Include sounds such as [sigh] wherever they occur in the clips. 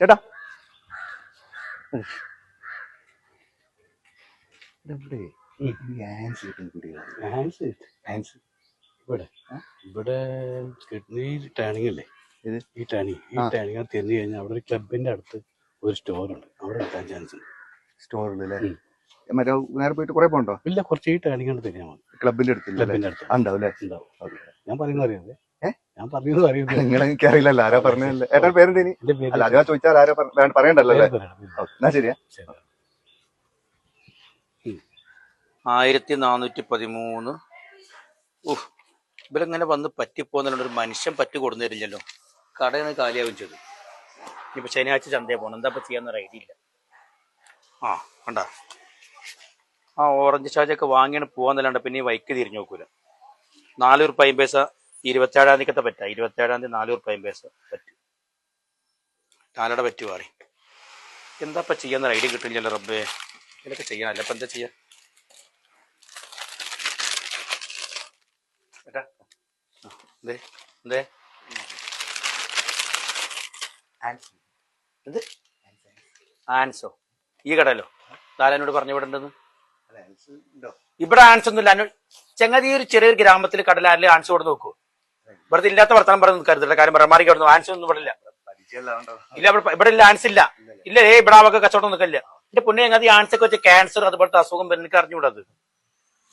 ചേട്ടാ. ഇവിടെ. ഇവിടെ കിഡ്നി ടേണിംഗ് അല്ലേ? ഇത്? ഈ ടേണിംഗ് ഈ ആ. ടേണിംഗ് തിരിഞ്ഞു കഴിഞ്ഞാൽ അവിടെ ഒരു ക്ലബിന്റെ അടുത്ത് ഒരു സ്റ്റോർ ഉണ്ട്. അവിടെ എടുക്കാൻ ചാൻസ് ഉണ്ട്. സ്റ്റോറിൽ അല്ലേ. മറ്റേ നേരെ പോയിട്ട് കുറെ പോണ്ടോ? ഇല്ല കുറച്ച് ഈ ടേണിംഗ് ഉണ്ട് തിരിഞ്ഞാൽ മതി ക്ലബിന്റെ അടുത്ത് ക്ലബിന്റെ അടുത്ത്. ഉണ്ടാവും അല്ലേ? ഉണ്ടാവും. ഞാൻ പറയുന്നത് അറിയാതെ ഞാൻ പറയുന്നത് എനിക്കറിയില്ലല്ലോ [laughs] ആരാ പറഞ്ഞതല്ലേ? ഏട്ടൻ പേരെന്തേനി? എന്റെ പേര് അല്ല ചോദിച്ചാൽ ആരാ പറ- വേണ്ട- പറയണ്ടല്ലോ അല്ലേ? പേര് പറയണം. ഓക്കേ, എന്നാ ശരിയാ. ശരി. ആയിരത്തി നാനൂറ്റി പതിമൂന്ന് ഇവരിങ്ങനെ വന്ന് പറ്റിപ്പോന്നല്ലാണ്ട് ഒരു മനുഷ്യൻ പറ്റി കൊടുന്നു തരില്ലല്ലോ കടയാണ് കാലിയാവും ചെയ്തു. ഇനിയിപ്പോൾ ശനിയാഴ്ച ചന്തയെ പോകണം എന്താ ഇപ്പം ചെയ്യാന്നൊരു ഐഡിയ ഇല്ല. ആ കണ്ട. ആ ഓറഞ്ച് ചാർജൊക്കെ വാങ്ങിയാണ് പോകാന്നല്ലാണ്ട് പിന്നെ ഈ വൈക്ക് തിരിഞ്ഞു നോക്കൂല. നാല് ഉറുപ്പ പൈസ ഇരുപത്തേഴാം തീയതിക്കത്തെ പറ്റാ. ഇരുപത്തേഴാം തീയതി നാല് ഉറുപ്പ പേസ് പറ്റും. താനോടെ പറ്റി മാറി. എന്താ ഇപ്പം ഐഡിയ കിട്ടില്ലല്ലോ റബ്ബേ. ഇതൊക്കെ ചെയ്യാനല്ല. അപ്പം എന്താ ചെയ്യാ? എന്ത്? ആൻസോ. ഈ കടയിലോ? താലനോട് പറഞ്ഞു വിടണ്ടെന്ന് ഇവിടെ ആൻസ് ഒന്നുമില്ല ചെങ്ങതി ഒരു ചെറിയൊരു ഗ്രാമത്തിൽ കടലാരിൽ ആൻസ് കൊടുത്ത് നോക്കൂ. ഇവിടുത്തെ ഇല്ലാത്ത വർത്തമാനം പറഞ്ഞു കരുതല്ല കാര്യം പറയാം. മാറി കിടന്നു. ആൻസ് ഒന്നും ഇവിടെ ഇല്ല. ഇല്ല ഇവിടെ ഇവിടെ ഇല്ല ആൻസ് ഇല്ല. ഇല്ല ഏ ഇവിടെ അവക്ക് കച്ചവടം നിൽക്കില്ല എന്റെ പൊന്നെ ഞങ്ങൾ ആൻസ് ഒക്കെ വെച്ച് ക്യാൻസർ അതുപോലത്തെ അസുഖം എനിക്ക് അറിഞ്ഞുകൂടാത്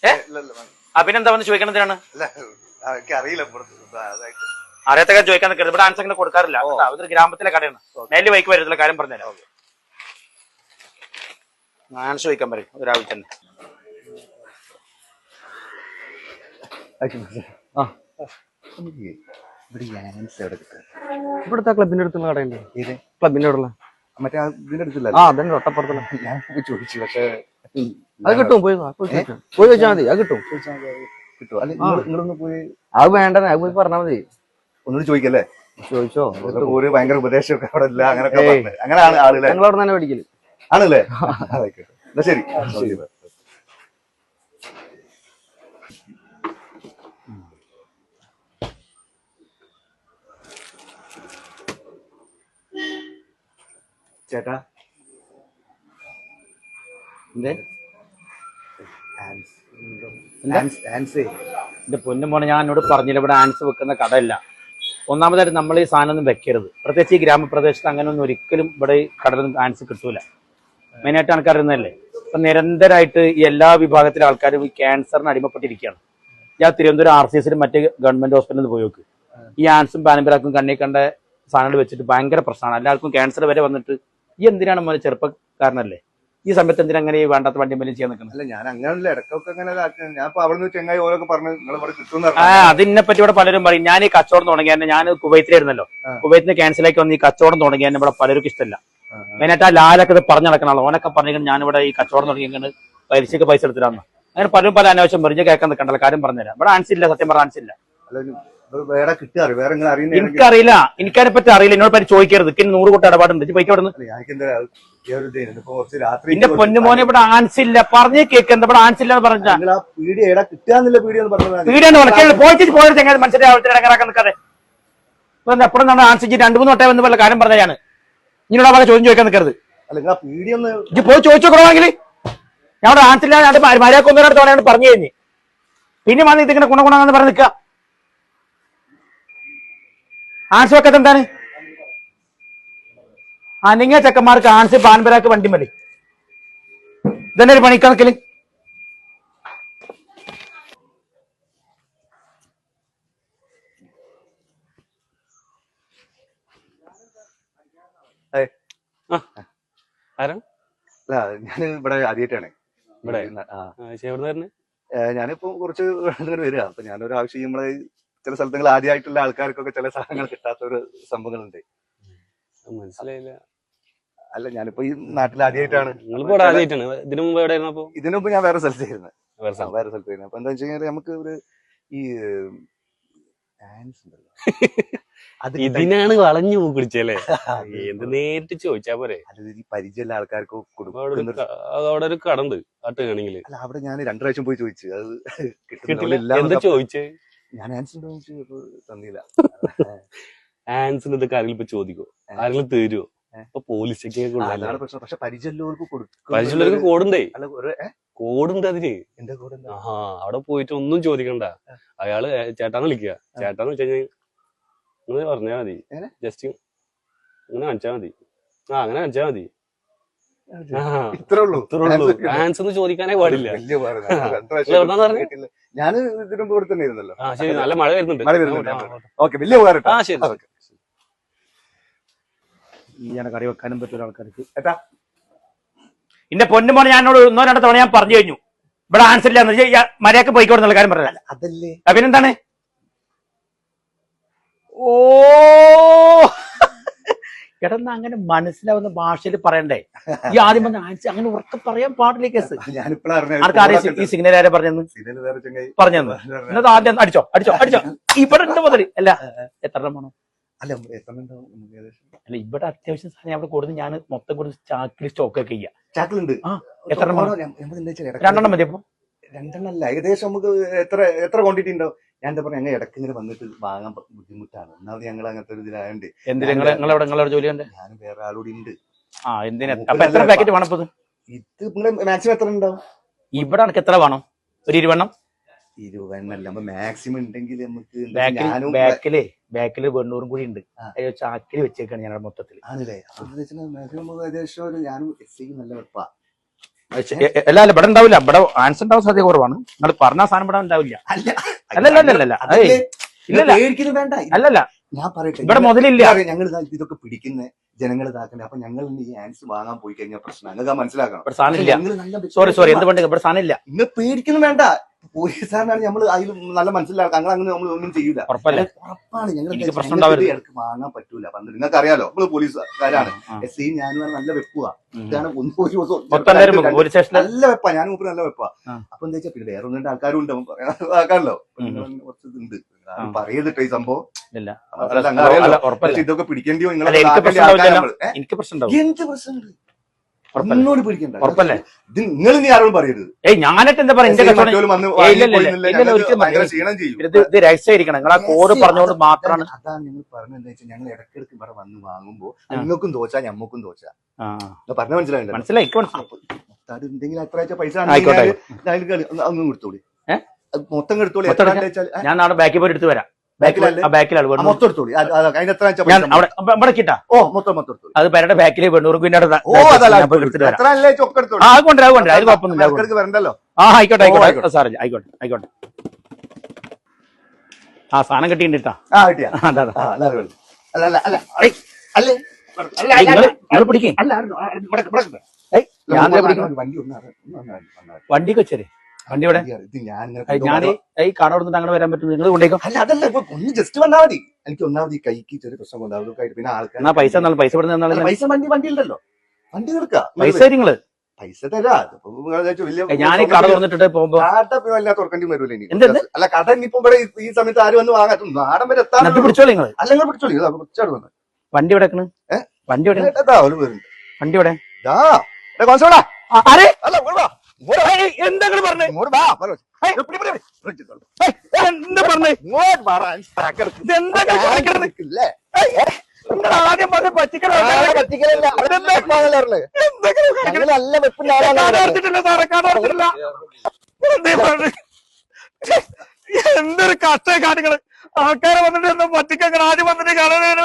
ഏ? പിന്നെന്താ വന്ന് ചോദിക്കണതിനാണ് അറിയില്ല അറിയാത്ത കാര്യം ചോദിക്കാൻ നിൽക്കരുത് ഇവിടെ ആൻസർ അങ്ങനെ കൊടുക്കാറില്ല. അതൊരു ഗ്രാമത്തിലെ കടയാണ്. മേലിൽ വൈക്ക് വരുന്നില്ല കാര്യം പറഞ്ഞുതരാം. ആൻസ് ചോദിക്കാൻ പറയും. രാവിലെ തന്നെ. ആ. നമുക്ക് ഇവിടെ ഈ ഹാൻസ് എവിടെ കിട്ടുക ഇവിടുത്തെ ക്ലബിന്റെ അടുത്തുള്ള കടയുണ്ട്. ഏത്? ക്ലബിന്റെ അവിടെ മറ്റേ ഇതിന്റെ അടുത്തില്ല ആ അതന്നെ ഒട്ടപ്പുറത്തുള്ള ഞാൻ ചോദിച്ചു പക്ഷേ അത് കിട്ടും പോയി പോയി വെച്ചാൽ മതി അത് കിട്ടും. കിട്ടും. അല്ല നിങ്ങൾ നിങ്ങളൊന്ന് പോയി അത് വേണ്ട അത് പോയി പറഞ്ഞാൽ മതി. ഒന്നുകൂടി ചോദിക്കല്ലേ? ചോദിച്ചോ? ഒരു ഭയങ്കര ഉപദേശമൊക്കെ അവിടെ ഇല്ല. പറഞ്ഞ്. അങ്ങനെയാണ് ആളുകളെ. ഞങ്ങൾ അവിടെ തന്നെ മേടിക്കൽ. ആണല്ലേ. ശരി. ശരി. ചേട്ടാ. എന്തേ? എന്റെ പൊന്നും മോനെ ഞാൻ എന്നോട് പറഞ്ഞില്ല ഇവിടെ ആൻസ് വെക്കുന്ന കടയില്ല. ഒന്നാമതായിട്ട് നമ്മൾ ഈ സാധനം ഒന്നും വെക്കരുത്. പ്രത്യേകിച്ച് ഈ ഗ്രാമപ്രദേശത്ത് അങ്ങനെ ഒന്നും ഒരിക്കലും ഇവിടെ കടലൊന്നും ആൻസ് കിട്ടൂല. മെയിനായിട്ട് ആൾക്കാരുന്നല്ലേ ഇപ്പൊ നിരന്തരമായിട്ട് എല്ലാ വിഭാഗത്തിലെ ആൾക്കാരും ഈ ക്യാൻസറിന് അടിമപ്പെട്ടിരിക്കുകയാണ്. ഞാൻ തിരുവനന്തപുരം ആർ സി എസിലും മറ്റ് ഗവൺമെന്റ് ഹോസ്പിറ്റലിൽ പോയി നോക്ക്. ഈ ആൻസും പാനമ്പരാക്കും കണ്ണി കണ്ട സാധനങ്ങൾ വെച്ചിട്ട് ഭയങ്കര പ്രശ്നമാണ്. എല്ലാവർക്കും ക്യാൻസർ വരെ വന്നിട്ട് ഈ എന്തിനാണ് മോനെ ചെറുപ്പക്കാരനല്ലേ? ഈ സമയത്ത് എന്തിനാ അങ്ങനെ ഈ വേണ്ടാത്ത വണ്ടി മേലും ചെയ്യാൻ നിൽക്കുന്നത്? അല്ല ഞാൻ അങ്ങനെയല്ല ഇടക്കൊക്കെ അങ്ങനെ ഇതാക്കി- ഞാൻ ഇപ്പൊ അവിടെ നിന്ന് ചെങ്ങായി ഓരോക്കെ പറഞ്ഞു നിങ്ങൾ ഇവിടെ കിട്ടുന്ന ആ അതിനെ പറ്റി ഇവിടെ പലരും പറയും. ഞാൻ ഈ കച്ചവടം തുടങ്ങി തന്നെ ഞാൻ കുവൈത്തിലായിരുന്നല്ലോ. ആ. കുവൈത്തിന് ക്യാൻസലാക്കി വന്ന് ഈ കച്ചവടം തുടങ്ങി തന്നെ ഇവിടെ പലർക്കും ഇഷ്ടമല്ല. മെയിനായിട്ട് ആ ലാലൊക്കെ ഇത് പറഞ്ഞു നടക്കണല്ലോ ഓനൊക്കെ പറഞ്ഞു ഞാൻ ഇവിടെ ഈ കച്ചവടം തുടങ്ങിയത് പലിശക്ക് പൈസ എടുത്തിട്ടാണ് അങ്ങനെ പലരും പല അനാവശ്യം പറഞ്ഞു. കേൾക്കാൻ നിൽക്കണ്ടല്ലോ. കാര്യം പറഞ്ഞുതരാം. ഇവിടെ ആൻസ് ഇല്ല സത്യം പറഞ്ഞ ആൻസില്ല. വേറെ കിട്ടുക വേറെ നിങ്ങൾ അറിയുന്ന എനിക്കറിയില്ല. എനിക്കതിനെ പറ്റി അറിയില്ല. എന്നോട് പറ്റി ചോദിക്കരുത്. എനിക്ക് നൂറ് കൂട്ടം ഇടപാടുണ്ട്. ഇപ്പൊ കുറച്ച് രാത്രി എന്റെ പൊന്നുമോനെ ഇവിടെ ആൻസ് ഇല്ല. പറഞ്ഞു കേക്ക് എന്താ? ഇവിടെ ആൻസ് ഇല്ല എന്ന് പറഞ്ഞാ. നിങ്ങൾ ആ പീടി എടാ കിട്ടുകയെന്നുള്ള പീടി എന്ന് പറഞ്ഞത് വീടാണ് വിളക്കുകൾ പോയിട്ട് പോയത് എങ്ങനെ ഇടങ്ങാറാക്കാൻ നിൽക്കാതെ. എപ്പോഴും നമ്മൾ ആൻസിച്ച് രണ്ടു മൂന്ന് വട്ടം വല്ല കാര്യം പറഞ്ഞാണ് ഇനിയുള്ള ഭാഗം ചോദ്യം ചോദിക്കാൻ നിൽക്കരുത്. അല്ല നിങ്ങൾ ആ പീടി ഒന്ന് ഇജ്ജ് പോയി ചോദിച്ചു കുറവാണെങ്കിൽ ഞാൻ അവിടെ ആൻസില്ല മര മര്യാദ ഒന്നിനടുത്ത് പറഞ്ഞു കഴിഞ്ഞ്. പിന്നെ വന്ന് ഇതിങ്ങനെ ഗുണ പറഞ്ഞു പറഞ്ഞ് നിൽക്കുക. ആൻസ് വെക്കത്ത് എന്താണ് അനങ്ങിയ ചെക്കന്മാർക്ക് ആൻസ് പാൻപരാക്ക് വണ്ടി മതി. ഇതന്നെ ഒരു പണിക്കണക്കിൽ. ഞാൻ ഇവിടെ ആദ്യമായിട്ടാണ് ഇവിടെ? ഞാനിപ്പോ കുറച്ച് [laughs] വരിക അപ്പൊ ഞാനൊരു ആവശ്യം നമ്മൾ ചില സ്ഥലത്തുകൾ ആദ്യമായിട്ടുള്ള ആൾക്കാർക്കൊക്കെ ചില സാധനങ്ങൾ കിട്ടാത്ത ഒരു സംഭവങ്ങളുണ്ട്. മനസ്സിലായില്ല. അല്ല ഞാനിപ്പോ ഈ നാട്ടിൽ ആദ്യമായിട്ടാണ്. ഇതിനു മുമ്പ് എവിടെ ആയിരുന്നു ഇതിനു മുമ്പ് ഞാൻ വേറെ സ്ഥലത്തായിരുന്നു. വേറെ സ്ഥലത്ത്. സ്ഥലം. വേറെ സ്ഥലത്തായിരുന്നു അപ്പൊ എന്താ വെച്ച് കഴിഞ്ഞാൽ നമുക്ക് ഒരു ഈ ഡാൻസ് ഇതിനാണ് വളഞ്ഞു കുടിച്ചല്ലേ [laughs] എന്ത് നേരിട്ട് ചോദിച്ചാ പോരെ? പരിചയമുള്ള ആൾക്കാർക്ക് അവിടെ ഒരു കടണ്ട് അവിടെ ഞാൻ രണ്ടു പ്രാവശ്യം പോയി ചോദിച്ചു. അത് കിട്ടുന്നില്ല എന്താ ചോദിച്ചേ? ഞാൻ തന്നില്ല. [laughs] ആൻസിന് ഇതൊക്കെ ആരെങ്കിലും ഇപ്പൊ ചോദിക്കോ? ആരെങ്കിലും തരുമോ ഇപ്പൊ പക്ഷെ പരിചയമുള്ളവർക്ക് കൊടുക്കും പരിചയമുള്ളവർക്ക് കോടുണ്ടേ? കോടുണ്ട് അതിന്. ആ അവിടെ പോയിട്ട് ഒന്നും ചോദിക്കണ്ട. അയാൾ ചേട്ടാന്ന് വിളിക്കുക. ചേട്ടാന്ന് വെച്ച് കഴിഞ്ഞാൽ പറഞ്ഞാ മതി. ജസ്റ്റ് അങ്ങനെ കാണിച്ചാ മതി. ആ അങ്ങനെ കാണിച്ചാ മതി. ഇത്രേ ഉള്ളൂ. ചോദിക്കാനേ പാടില്ല. ഞാൻ ഇതിനു മുമ്പ് ഇവിടെ തന്നെ ഇരുന്നല്ലോ. ആ ശരി. നല്ല മഴ വരുന്നുണ്ട്. മഴ വരുന്നുണ്ട്. ആ, ഓക്കെ. വലിയ ഉപകാരം ആ. ശരി. ഇങ്ങനെ കറി വെക്കാനും പറ്റുന്ന ആൾക്കാർക്ക്. ഏട്ടാ. എന്റെ പൊന്നുമോനെ ഞാൻ എന്നോട് ഒന്നോ രണ്ടോ തവണ ഞാൻ പറഞ്ഞു കഴിഞ്ഞു. ഇവിടെ ആൻസർ ഇല്ല മര്യാദയ്ക്ക് പോയിക്കോടുന്നുള്ള കാര്യം പറഞ്ഞല്ല അതല്ലേ? പിന്നെന്താണ്? ഓ! എടന്നാ അങ്ങനെ മനസ്സിലാവുന്ന ഭാഷയിൽ പറയണ്ടേ? ഈ ആദ്യം അങ്ങനെ ഉറക്കെ പറയാൻ പാടില്ല കേസ്? ആർക്കറിയാം ഈ സിഗ്നൽ ആരെ പറഞ്ഞെന്ന്? പറഞ്ഞെന്ന്. എന്നത് ആദ്യം അടിച്ചോ അടിച്ചോ അടിച്ചോ. ഇവിടെ ഉണ്ട് മുതൽ അല്ല എത്ര എണ്ണം വേണം? അല്ല അല്ല ഇവിടെ അത്യാവശ്യം സാധനം അവിടെ കൊടുത്ത് ഞാൻ മൊത്തം കൊടുത്ത് ചാക്കിൽ സ്റ്റോക്ക് ഒക്കെ ചെയ്യാം. ചാക്കിലുണ്ട്. ഉണ്ട് എത്ര എണ്ണം രണ്ടെണ്ണം മതി അപ്പൊ. രണ്ടെണ്ണല്ല ഏകദേശം നമുക്ക് എത്ര എത്ര ക്വാണ്ടിറ്റി ഉണ്ടാവും? ഞാൻ എന്താ പറയാ ഞങ്ങൾ ഇടയ്ക്ക് ഇങ്ങനെ വന്നിട്ട് വാങ്ങാൻ ബുദ്ധിമുട്ടാണ്. ഒന്നാമത് ഞങ്ങൾ അങ്ങനത്തെ ഒരു ഇതിലായോണ്ട്. എന്തിനാ? നിങ്ങളെ നിങ്ങളവിടെ നിങ്ങളവിടെ ജോലി ഉണ്ട് ഞാനും വേറെ ആളോട് ഉണ്ട് ആ എന്തിനാ? അപ്പൊ എത്ര പാക്കറ്റ് വേണം ഇപ്പൊ ഇത്? നിങ്ങൾ മാക്സിമം എത്ര ഉണ്ടാവും ഇവിടെ എനിക്ക് എത്ര വേണം? ഒരു ഇരുവണ്ണം ഇരുവണ്ണല്ല അപ്പൊ മാക്സിമം ഉണ്ടെങ്കിൽ നമുക്ക് ബാക്കിൽ ബാക്കിൽ വെണ്ണൂറും കൂടി ഉണ്ട് ചാക്കിൽ വെച്ചേക്കാണ് ഞങ്ങളുടെ മൊത്തത്തിൽ ആണല്ലേ? ഏകദേശം ഒരു ഞാനും എസ് ഐ നല്ല വെപ്പാ അല്ല അല്ല ഇവിടെ ഉണ്ടാവില്ല. ഇവിടെ ആൻസർ ഉണ്ടാവാൻ സാധ്യത കുറവാണ്. നിങ്ങൾ പറഞ്ഞ സാധനം ഇവിടെ ഉണ്ടാവില്ല. അല്ല. അല്ല അല്ല അല്ല അല്ല. അതല്ലേ? ഏയ്, ഇല്ലല്ല. പേടിക്കുന്നു വേണ്ട. അല്ലല്ല. ഞാൻ പറയട്ടെ. ഇവിടെ മുതലില്ല. ഞങ്ങൾ ഇതൊക്കെ പിടിക്കുന്ന ജനങ്ങൾ ഇതാക്കണ്ടേ? അപ്പൊ ഞങ്ങൾ ഈ ആൻസ് വാങ്ങാൻ പോയി കഴിഞ്ഞാൽ പ്രശ്നം. ഞങ്ങൾക്ക് മനസ്സിലാക്കണം. സോറി സോറി എന്ത് പണ്ട് ഇവിടെ സാധനം ഇല്ല? നിങ്ങൾ പേടിക്കുന്നു വേണ്ട. പോലീസുകാരനാണ് നമ്മൾ അതിൽ നല്ല മനസ്സിലാക്കുക ഞങ്ങൾ അങ്ങനെ നമ്മൾ ഒന്നും ചെയ്യില്ല ഉറപ്പാണ്. ഞങ്ങൾ ഇടയ്ക്ക് വാങ്ങാൻ പറ്റൂല. പണ്ട് നിങ്ങൾക്ക് അറിയാലോ നമ്മൾ പോലീസുകാരാണ്. എസ് ഐ ഞാനും നല്ല വെപ്പുക ഇതാണ് നല്ല വെപ്പാ. ഞാൻ മൂപ്പര് നല്ല വെപ്പാ. അപ്പൊ എന്താ വെച്ചാൽ പിന്നെ വേറെ ഒന്നും ആൾക്കാരും ഉണ്ട് ആക്കാണല്ലോ. കുറച്ച് ഉണ്ട് പറയതിട്ടോ ഈ സംഭവം. ഇതൊക്കെ പിടിക്കേണ്ടിയോ നിങ്ങൾ നിങ്ങളെ എനിക്ക് പ്രശ്നം എന്ത് പ്രശ്നം എന്ത് പ്രശ്നമുണ്ട്? പിടിക്കണ്ട. ഉറപ്പല്ലേ? ഇത് നിങ്ങൾ ആരോടും പറയരുത്. ഏയ് എന്താ പറയാ? എന്റെ കച്ചവടം ഇത് രഹസ്യമായിരിക്കണം. നിങ്ങൾ ആ കോഡ് പറഞ്ഞുകൊണ്ട് മാത്രമാണ് അതാണ് ഞങ്ങൾ പറഞ്ഞത് എന്താ വെച്ചാൽ ഞങ്ങൾ ഇടക്കിടക്ക് ഇവിടെ വന്ന് വാങ്ങുമ്പോ നിങ്ങൾക്കും തോച്ചാ ഞമ്മക്കും തോച്ചാ. പറഞ്ഞ മനസ്സിലായില്ല? മനസ്സിലായി ഉണ്ടെങ്കിൽ എത്ര ആഴ്ച പൈസ ആയിക്കോട്ടെ, ഒന്നും കൊടുത്തോളി മൊത്തം എടുത്തോളി. ഞാൻ നാളെ ബാക്കി പോയി എടുത്ത് വരാം. അത് പേരുടെ ആ ആയിക്കോട്ടെ ആ സാധനം കിട്ടിയിട്ടാ. വണ്ടി ഒന്ന് വണ്ടി ഇവിടെ ഇത് ഞാൻ ഞാൻ ഈ കട കൊടുത്തിട്ട് അങ്ങനെ വരാൻ പറ്റും നിങ്ങൾ കൊണ്ടേക്കോ അല്ല അതല്ല ഇപ്പൊ ഒന്ന് ജസ്റ്റ് വന്നാൽ മതി. എനിക്ക് ഒന്നാമത് ഈ കൈക്ക് ചെറിയ പ്രശ്നം കൊണ്ട് അതൊക്കെ പിന്നെ ആൾക്കാർ എന്നാ പൈസ എന്നാലും പൈസ ഇവിടെ നിന്നാലും പൈസ വണ്ടി വണ്ടി ഉണ്ടല്ലോ വണ്ടി എടുക്കാം. പൈസ നിങ്ങൾ. പൈസ തരാ. ഞാൻ ഈ കട തുറന്നിട്ട് പോകുമ്പോ വല്ലാത്ത തുറക്കേണ്ടി വരൂല ഇനി? അല്ല കട ഇനിയിപ്പോ ഇവിടെ ഈ- സമയത്ത് ആരും വന്ന് വാങ്ങാൻ നാടൻ വരെ എത്താൻ പിടിച്ചോളൂ നിങ്ങൾ അല്ല നിങ്ങൾ പിടിച്ചോളി. പിടിച്ചോളൂ വന്ന്. വണ്ടി എവിടെ വണ്ടി എവിടെ? വണ്ടി എവിടെ. ആ, ആരെ? പറഞ്ഞേ? എന്താ പറഞ്ഞേ ആദ്യം പറഞ്ഞ പറ്റിക്കലല്ല. എന്തൊരു കഷ്ട കാണികൾ ആൾക്കാരെ വന്നിട്ട് എന്താ പറ്റിക്കാൻ ആദ്യം വന്നിട്ട് കാണാൻ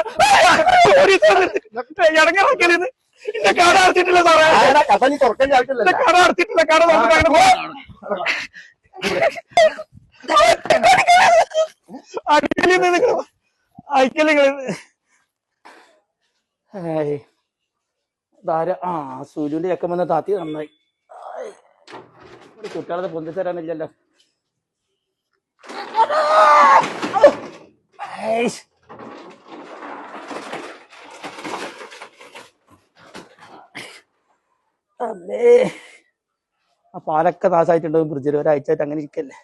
ഇടങ്ങിറക്കരുത് എന്റെ കട അടച്ചിട്ടില്ല സാറേ. കഥ നീ തുറക്കാൻ എന്റെ ചാവിട്ടില്ലല്ലോ. കട അടച്ചിട്ടില്ല കട നിന്ന് നിങ്ങൾ അയക്കൽ ധാര ആ സൂര്യന്റെ ചക്കം വന്ന താത്തി നന്നായി. കുട്ടികളെ പൊന്തിച്ചേരാനില്ലല്ലോ. പാലൊക്കെ നാശമായിട്ടുണ്ടാവും ബ്രിഡ്ജിൽ ഒരാഴ്ചയായിട്ട് അങ്ങനെ ഇരിക്കല്ലേ.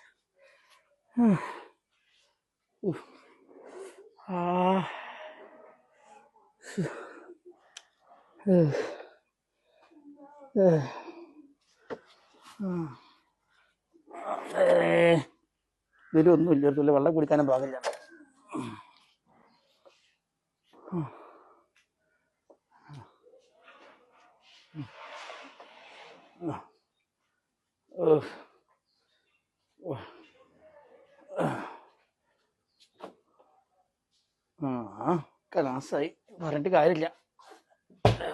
ആ ഇതിലൊന്നും ഇല്ല. ഒരു വെള്ളം കുടിക്കാനും പാകില്ല ആ കലാസായി. പറഞ്ഞിട്ട് കാര്യമില്ല.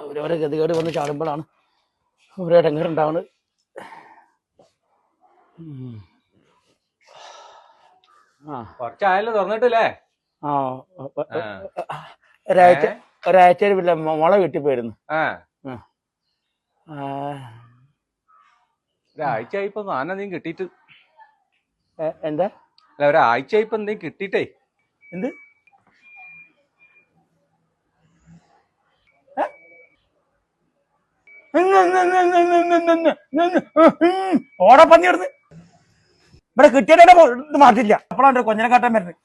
ഓരോരോ ഗതികേട് വന്ന് ചാടുമ്പോഴാണ് ഓരോ ഇടങ്ങറുണ്ടാവുന്നത് ആ. കുറച്ചായാലും തുറന്നിട്ടില്ലേ? ആ ഒരാഴ്ച ഒരാഴ്ച മുള കിട്ടിപ്പോയിരുന്നു ആ. ആ, ഒരാഴ്ച ഇപ്പൊ സാധനം നീ കിട്ടിയിട്ട് എന്താ അല്ല ഒരാഴ്ച ഇപ്പൊ നീ കിട്ടിയിട്ടേ എന്ത് ഓടപ്പന്നി പന്നിയിടുന്ന് ഇവിടെ കിട്ടിയതേ ഇത് മാറ്റില്ല അപ്പോഴാണ് കൊഞ്ഞനെ കാട്ടാൻ വരുന്നത്!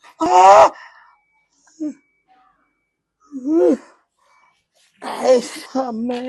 അമ്മേ